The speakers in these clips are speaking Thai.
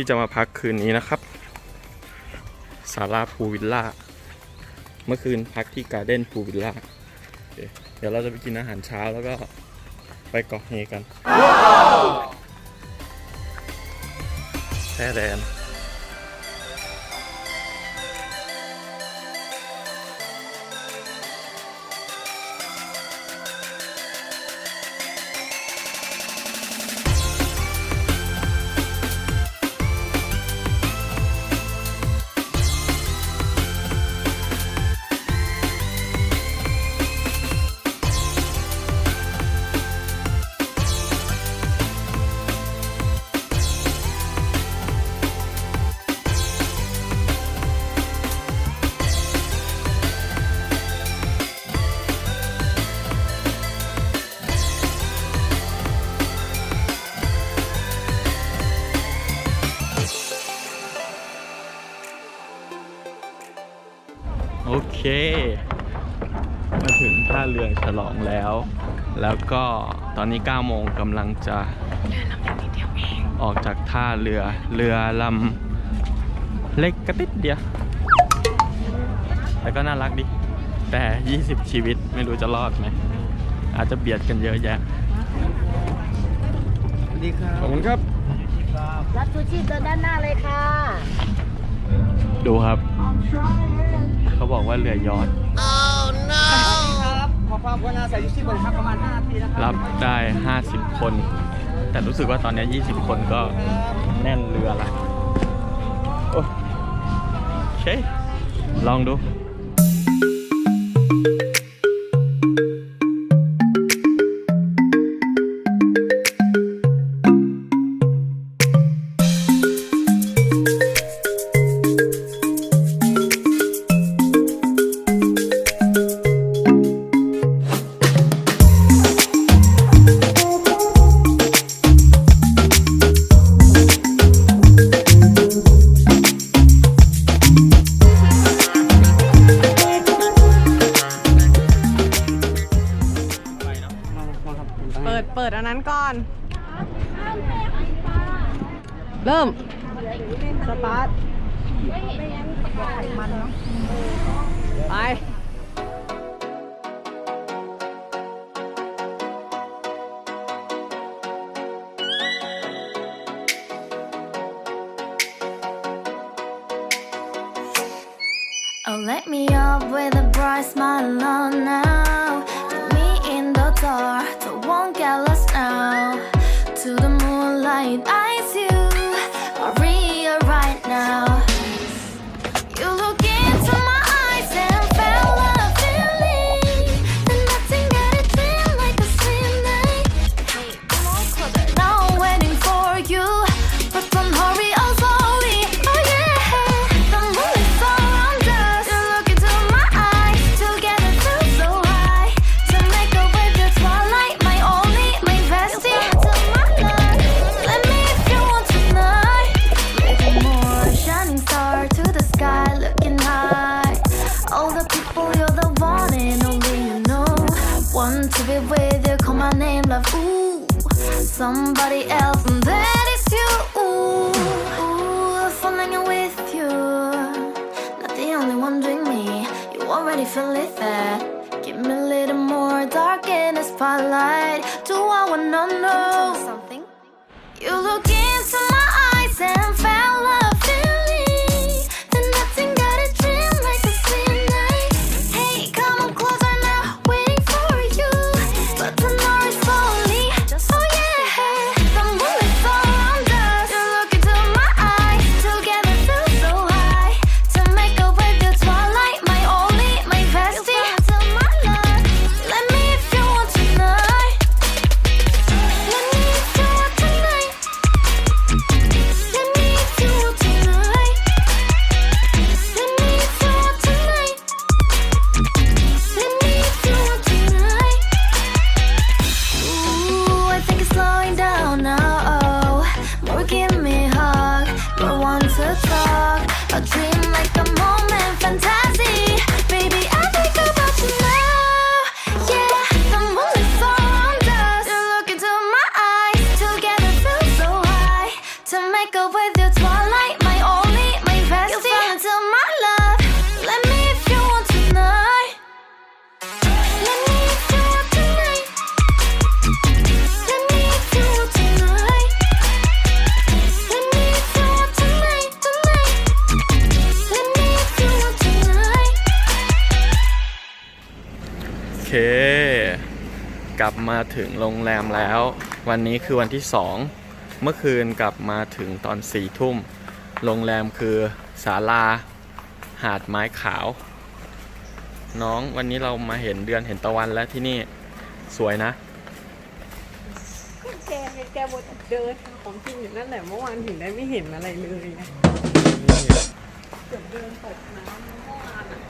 ที่จะมาพักคืนนี้นะครับศาลาพูวิลล่า เมื่อคืนพักที่การ์เด้นพูวิลล่า เดี๋ยวเราจะไปกินอาหารเช้าแล้วก็ไปเกาะเฮกันแช่แดน โอเค มาถึงท่าเรือฉลองแล้ว แล้วก็ตอนนี้ 9 โมงกำลังจะออกจากท่าเรือเรือลำเล็กกระติดเดียวแต่ก็น่ารักดิแต่ 20 ชีวิตไม่รู้จะรอดไหม อาจจะเบียดกันเยอะแยะสวัสดีครัขอบบคุณครับ รับชูชีพเดินด้านหน้าเลยค่ะ ดูครับ เขาบอกว่าเรือยอชต์ครับขอความกรุณาใส่ยูซี่บริครับประมาณ5นาทีนะครัรับได้ 50 คน แต่รู้สึกว่าตอนนี้20 คนก็แน่นเรือละโอ้โอเค ลองดู ไป ถึงโรงแรมแล้ว วันนี้คือวันที่สองเมื่อคืนกลับมาถึงตอนสี่ทุ่ม โรงแรมคือศาลาหาดไม้ขาว น้องวันนี้เรามาเห็นเดือนเห็นตะวันแล้วที่นี่สวยนะ แกแกบนเดินหาของกินอยู่นั่นแหละเมื่อวานถึงได้ไม่เห็นอะไรเลยไงเกือบเดินตกน้ำเมื่อวานอะ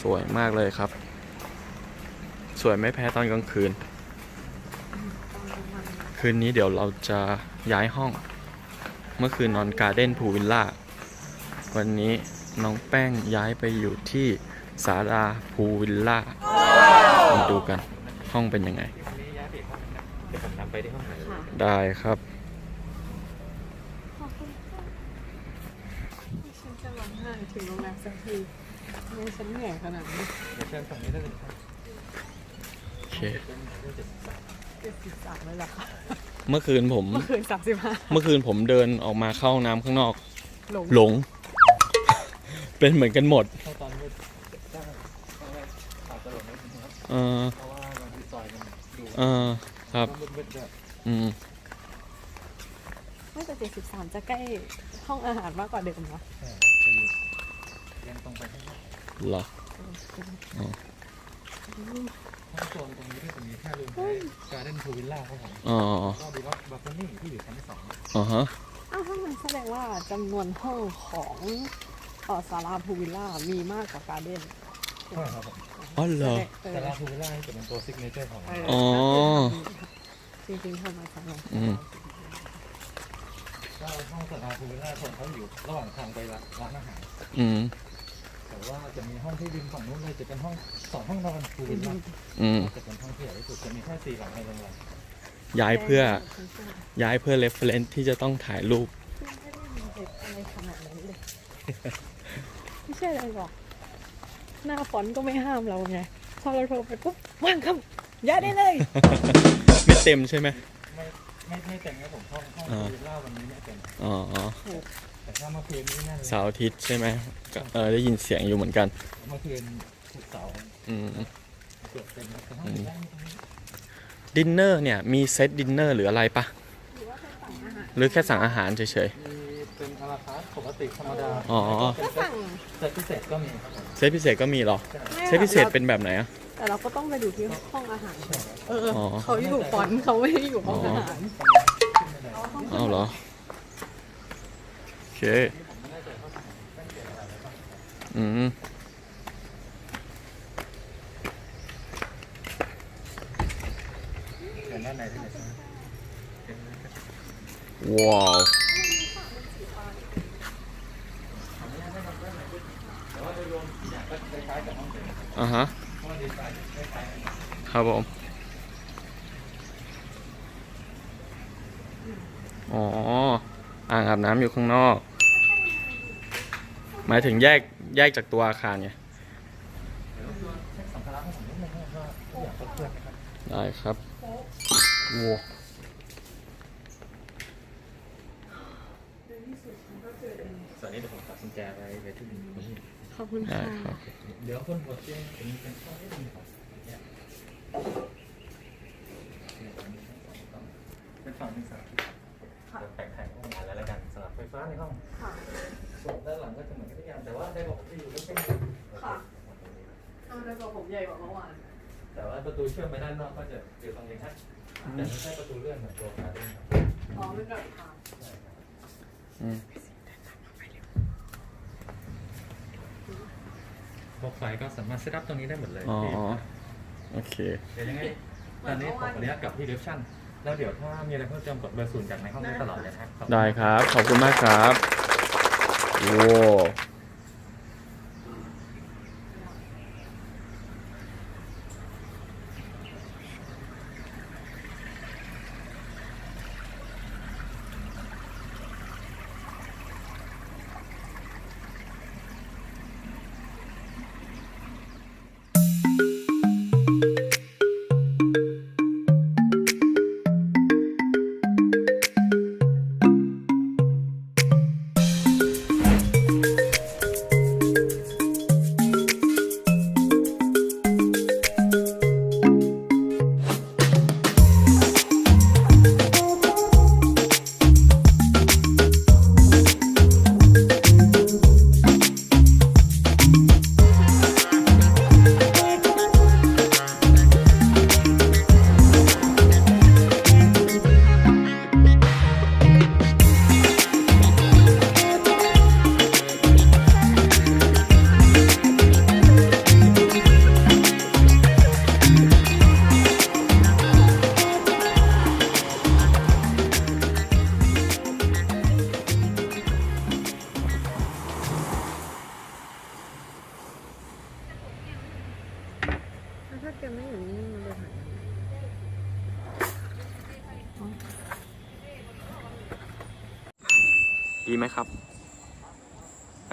สวยมากเลยครับ สวยไม่แพ้ตอนกลางคืน คืนนี้เดี๋ยวเราจะย้ายห้อง เมื่อคืนนอนการ์เด้นพูวิลล่า วันนี้น้องแป้งย้ายไปอยู่ที่สาราพูวิลล่ามาดูกันห้องเป็นยังไงได้ครับฉันจะร้องไห้ถึงโรงแรมสักทีทำไมฉันเหนื่อยขนาดนี้โอเค เจ็ดสิบสาม เลยเหรอคะเมื่อคืนผม เมื่อคืนสามสิบห้าเมื่อคืนผมเดินออกมาเข้าห้องน้ำข้างนอก หลงหลง เป็นเหมือนกันหมดเออเออครับอืม ไม่แต่เจ็ดสิบสามจะใกล้ห้องอาหารมากกว่าเดิมเหรอเหรอ โซนตรงนี้ก็จะมีแค่รูมการ์เด้นพูวิลล่าครับผมอ๋อก็ดูว่าบัฟเฟอร์นี่ที่อยู่ชั้นสองอ๋อฮะอ้าวถ้ามันแสดงว่าจำนวนห้องของเออซาลาพูวิลล่ามีมากกว่าการ์เด้นใช่ครับผมอ๋อเหรอ เออแต่ลาพูวิลล่าจะเป็นตัวซิกเนเจอร์ของเอออ๋อจริงๆทำมาจากไหนอืม ก็ห้องสลาพูวิลล่าส่วนเขาอยู่ระหว่างทางไปร้านอาหาร อืม แต่ว่าจะมีห้องที่ริมฝั่งนู้นเลยจะเป็นห้องสองห้องนอนพูวิลล่าอืมจะเป็นห้องที่ใหญ่ที่สุดจะมีแค่สี่หลังในโรงแรมย้ายเพื่อย้ายเพื่อ reference ที่จะต้องถ่ายรูปอะไรขนาดนั้นเลย ไม่ใช่อะไรหรอก หน้าฟอนต์ก็ไม่ห้ามเราไง พอเราโทรไปปุ๊บว่างครับย้ายได้เลย ไม่เต็มใช่ไหมไม่ไม่ไม่เต็มครับผมห้องห้องอ่าพูวิลล่าวันนี้ไม่เต็มอ๋อ แต่ถ้าเมื่อคืนนี้แน่เลยเสาร์อาทิตย์ใช่ไหมก็เออได้ยินเสียงอยู่เหมือนกัน เมื่อคืนศุกร์เสาร์อืม เกือบเต็มแต่ห้องอยู่ด้านนี้ตรงนี้ดินเนอร์เนี่ยมีเซตดินเนอร์หรืออะไรปะหรือแค่สั่งอาหารเฉย มีเป็นอาราคาร์ทปกติธรรมดาๆอ๋อก็สั่งเซตพิเศษก็มีครับผมเซตพิเศษก็มีเหรอเซตพิเศษเป็นแบบไหนอะแต่เราก็ต้องไปดูที่ห้องอาหาร เออ อ๋อ เขาอยู่ฟอนต์เขาไม่ได้อยู่ห้องอาหารอ้าวเหรอโอ เค อืมว้าวอ่าฮะ ครับผม อ๋อ อ่างอาบน้ำอยู่ข้างนอก หมายถึงแยกแยกจากตัวอาคารไงสัมภาระให้ผมนิดนึงนะครับว่าทุกอย่างครบถ้วนนะครับได้ครับวัวส่วนนี้เดี๋ยวผมฝากกุญแจไว้ไว้ที่นี่ขอบคุณได้ค่ะครับเดี๋ยวคนหัวเตียงเป็นเป็นข้อที่หนึ่งของเนี่ยเป็นฝั่งที่สามแตกแถง ไฟฟ้าในห้องค่ะ ส่วนด้านหลังก็จะเหมือนกันทุกอย่างแต่ว่าได้บอกที่อยู่ก็เช่นค่ะเอาได้บอกผมใหญ่กว่าเมื่อวาน แต่ว่าประตูเชื่อมไปด้านนอกก็จะอยู่ตรงนี้ครับแต่ไม่ใช่ประตูเลื่อนเหมือนตัวการ์เด้นครับอ๋อไม่แบบค่ะอืมพวกไฟก็สามารถเซตอัพตรงนี้ได้หมดเลยอ๋อ โอเค เดี๋ยวยังไงตอนนี้ผมขออนุญาตกลับที่เรปชั่น แล้วเดี๋ยวถ้ามีอะไรเพิ่มเติมกดเบอร์ศูนย์จากในห้องได้ตลอดเลยนะครับ ได้ครับ ขอบคุณมากครับโว้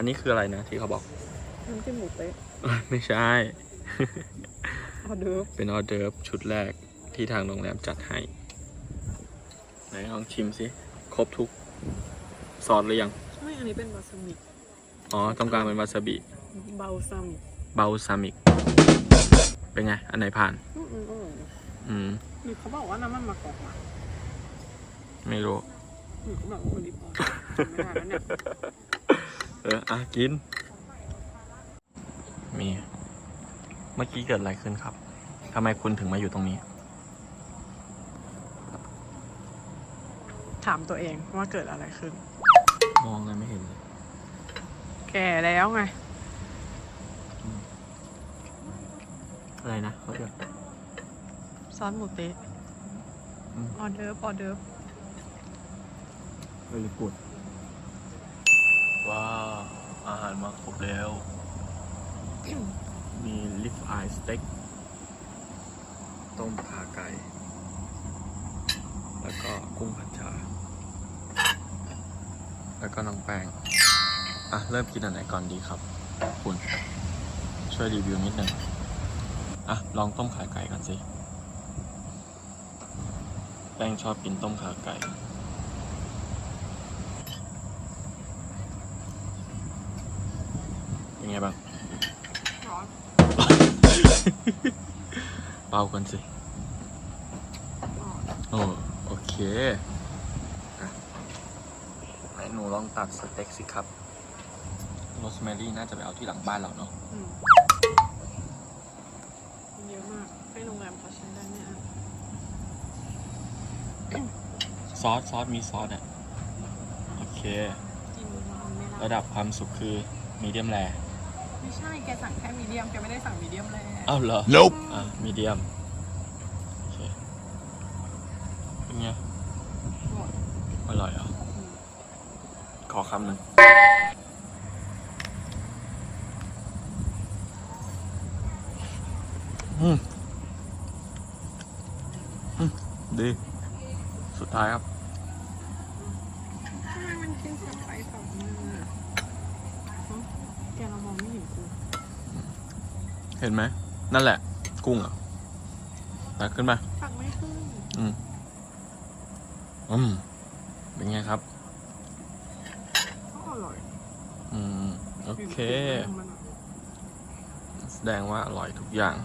นนี้คืออะไรนะที่เขาบอกน้ำจิ้มหมูเต๊ะไม่ใช่ ออเดิร์ฟเป็นออเดิร์ฟชุดแรกที่ทางโรงแรมจัดให้ไหนลองชิมสิครบทุกซอสหรือยัง ไม่ อันนี้เป็นวาซามิอ๋อต้องการเป็นวาซาบิเบาซามิเบาซามิก เป็นไง อันไหนผ่าน อืมอืมอร่อยนะอืมหรือเขาบอกว่าน้ำมันมะกอกมาไม่รู้หรือเขาบอกว่าโอลิฟออยล์ไม่ได้แล้วเนี่ย เออ อะ กิน มี เมื่อกี้เกิดอะไรขึ้นครับ ทำไมคุณถึงมาอยู่ตรงนี้ ถามตัวเองว่าเกิดอะไรขึ้น มองอะไรไม่เห็นเลยแก่แล้วไง อะไรนะเขาเรียกซอสหมูเต๊ะอืมออเดิร์ฟออเดิร์ฟ เออกุด ว้าอาหารมาครบแล้ว มีลิฟไอสเต็กต้มขาไก่ แล้วก็กุ้งผัดชา แล้วก็น้องแป้ง อะ เริ่มกินอันไหนก่อนดีครับ คุณ ช่วยรีวิวนิดหนึ่งอะ ลองต้มขาไก่กันสิ แป้งชอบกินต้มขาไก่ เป็นไงบ้างร้อนเบากันสิโอ้โอเคอะไหนหนูลองตัดสเต็กสิครับโรสแมรี่น่าจะไปเอาที่หลังบ้านเราเนาะอืมเยอะมากให้โรงแรมเขาใช้ได้เนี่ยซอส ซอส มีซอสอะ โอเค กินมันไม่ได้ระดับความสุขคือมีเดียมแร ไม่ใช่แกสั่งแค่มีเดียมแกไม่ได้สั่งมีเดียมแลอ้าวเหรอ nope อะมีเดียมโอเคเป็นไง อร่อยเหรอ ขอคำหนึ่งอืมอืมดี สุดท้ายครับ ทำไมมันกินสไปซ์สองมืออะฮะแกเรามองไม่เห็นกู เห็นไหม นั่นแหละ กุ้งอะตักขึ้นมาตักไม่ขึ้น อืม อืม เป็นไงครับก็อร่อย อืม โอเคมันอะแสดงว่าอร่อยทุกอย่าง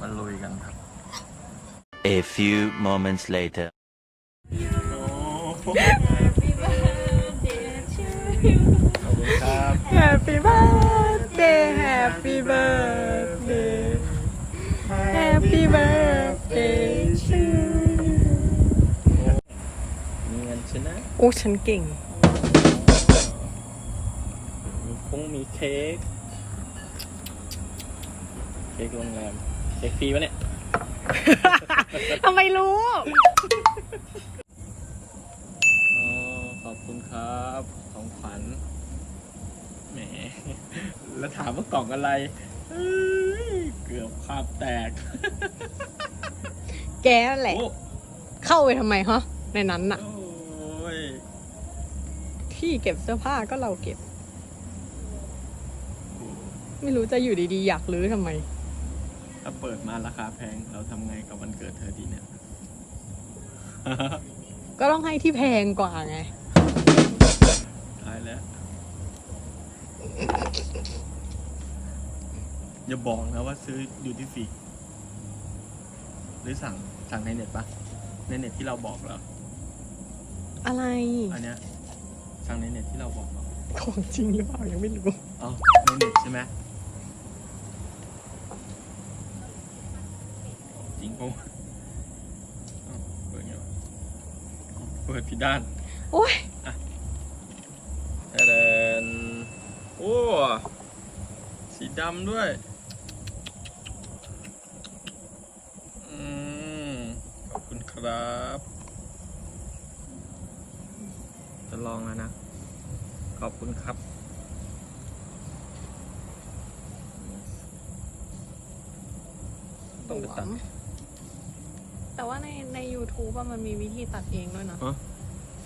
มาลุยกันครับ A few moments later. Happy birthday Happy birthday Happy birthday to you มีเงินชนะโอ้ฉันเก่ง มีคงมีเค้ก เค้กโรงแรม เค้กฟรีปะเนี่ย ทำไมรู้ อ๋อ ขอบคุณครับ ของขวัญ แหม แล้ วถามว่ากล่องอะไรเอ้ยเกือบภาพแตก แกนั่นแหละ โอ้เข้าไปทำไมฮะ ในนั้นน่ะ โอ้ยที่เก็บเสื้อผ้าก็เราเก็บ ไม่รู้จะอยู่ดีๆ อยากรื้อทำไม ถ้าเปิดมาราคาแพง เราทำไงกับวันเกิดเธอดีเนี่ย ก็ต้องให้ที่แพงกว่าไง ตายแล้ว อย่าบอกนะว่าซื้อดูที่ฟรีหรือสั่งสั่งในเน็ตปะในเน็ตที่เราบอกเหรออะไร อันเนี้ยสั่งในเน็ตที่เราบอกเหรอของจริงหรือเปล่ายังไม่รู้อ๋อในเน็ตใช่ไหมจริงปะวะอ้าวเปิดไงวะอ๋อเปิดผิดด้านโอ้ยแทเดนโอ้ สีดำด้วย อืม ขอบ คุณครับ จะลองแล้วนะ ขอบคุณครับ ต้องไปตัด แต่ว่าในใน YouTube อะมันมีวิธีตัดเองด้วยนะฮะ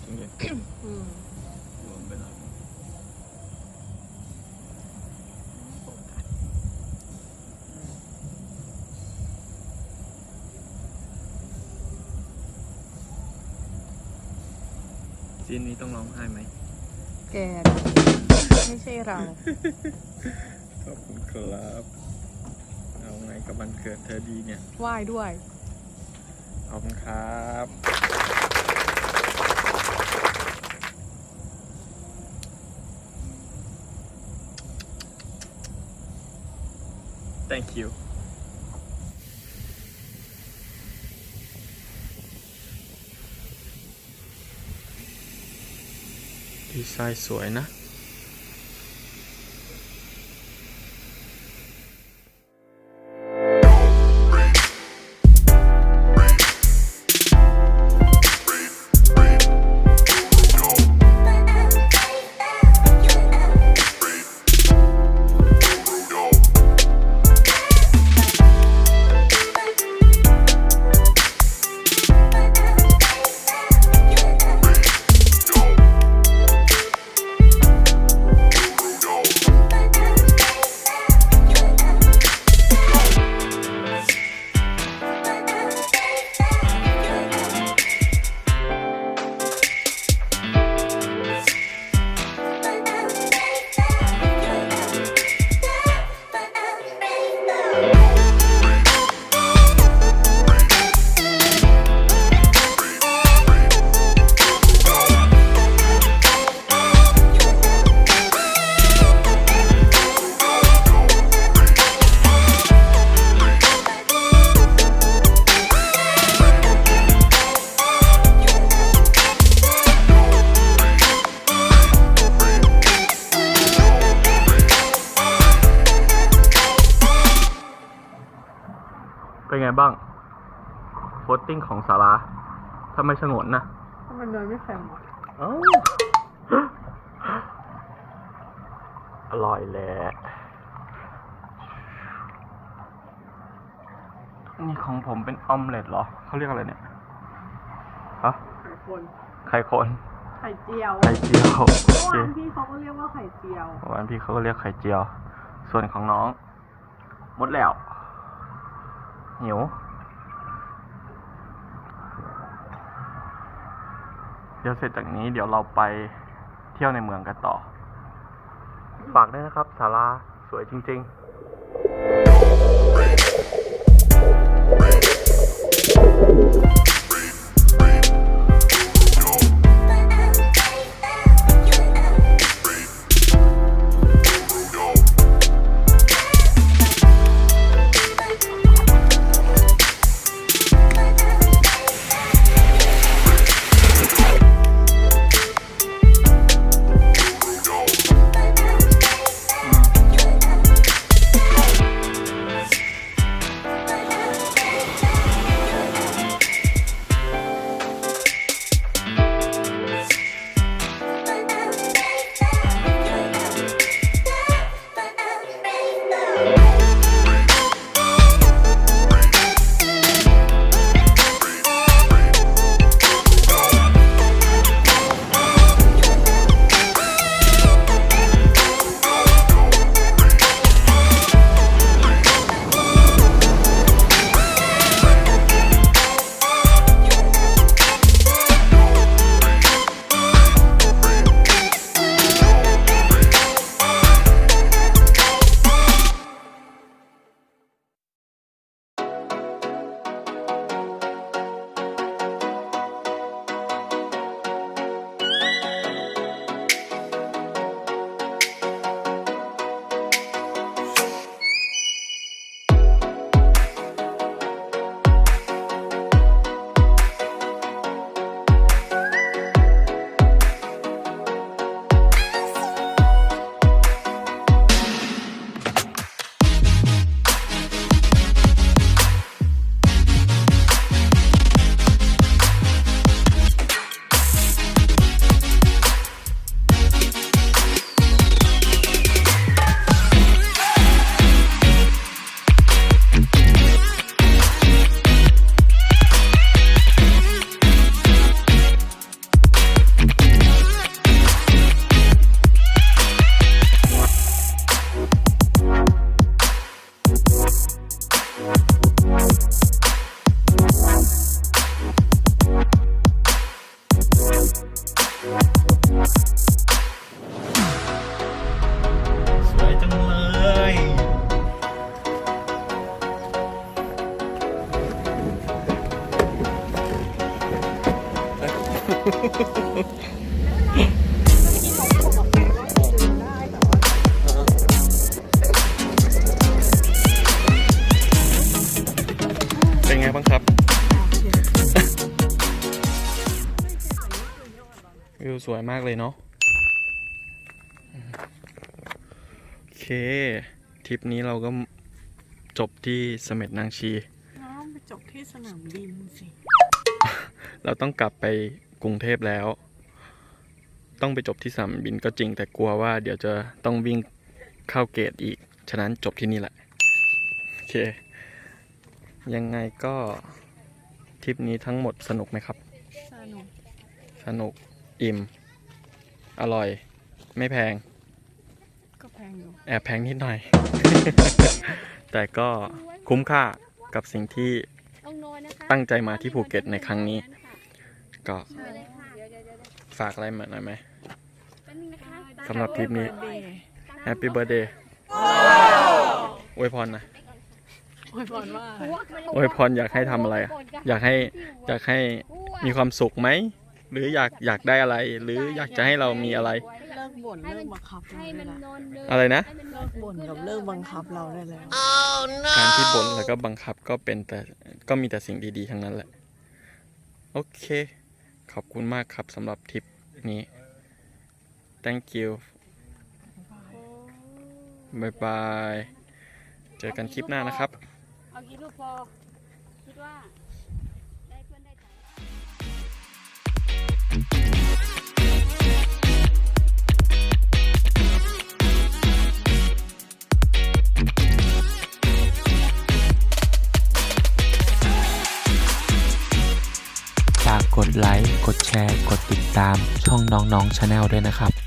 จโอเคอืม รวมไปแล้ว ซีนนี้ต้องร้องไห้ไหม แกไม่ใช่เรา ขอบคุณครับ เอาไงกับวันเกิดเธอดีเนี่ย ไหว้ด้วย ขอบคุณครับ thank you ดีไซน์สวยนะ โพสติ้งของสาราทำไมฉงนนะทำไมเนยไม่แข็งวะเอ้าอร่อยแหละนี่ของผมเป็นออมเล็ตเหรอ เขาเรียกอะไรเนี่ยฮะไข่คนไข่คนไข่เจียวไข่เจียวโอเมื่อเควานพี่เขาก็เรียกว่าไข่เจียววันพี่เขาก็เรียกไข่เจียว ส่วนของน้อง หมดแล้วหิว เดี๋ยวเสร็จจากนี้เดี๋ยวเราไปเที่ยวในเมืองกันต่อ ฝากด้วยนะครับศาลาสวยจริง ๆ มากเลยเนาะโอเคทริปนี้เราก็จบที่เสม็ดนางชีน้องไปจบที่สนามบินสิ เราต้องกลับไปกรุงเทพแล้ว ต้องไปจบที่สนามบินก็จริงแต่กลัวว่า เดี๋ยวจะต้องวิ่งเข้าเกตอีก ฉะนั้นจบที่นี่แหละ โอเค ยังไงก็ทริปนี้ทั้งหมดสนุกไหมครับ สนุก สนุก อิ่ม อร่อย ไม่แพง ก็แพงอยู่ แอบแพงนิดหน่อย แต่ก็คุ้มค่ากับสิ่งที่ตั้งใจมาที่ภูเก็ตในครั้งนี้ ก็ฝากอะไรมาหน่อยไหมสำหรับทริปนี้แฮปปี้เบ t ร์ a เดย์อวยพรนะโอ้ยบอลว่าอวยพรอยากให้ทำอะไรอะอยากให้อยากให้มีความสุขไหม หรืออยากอยากได้อะไร หรืออยากจะให้เรามีอะไร เลิกบ่นเลิกบังคับเราได้แล้วอะไรนะเลิกบ่นกับเลิกบังคับเราได้แล้วการที่บ่นแล้วก็บังคับก็เป็นแต่ก็มีแต่สิ่งดีๆทั้งนั้นแหละ โอเค ขอบคุณมากครับสำหรับทริปนี้ thank you บายบาย เจอกันคลิปหน้านะครับ เอากี่รูปพอคิดว่า กดไลค์ กดแชร์ กดติดตามช่องน้องๆชาแนลด้วยนะครับ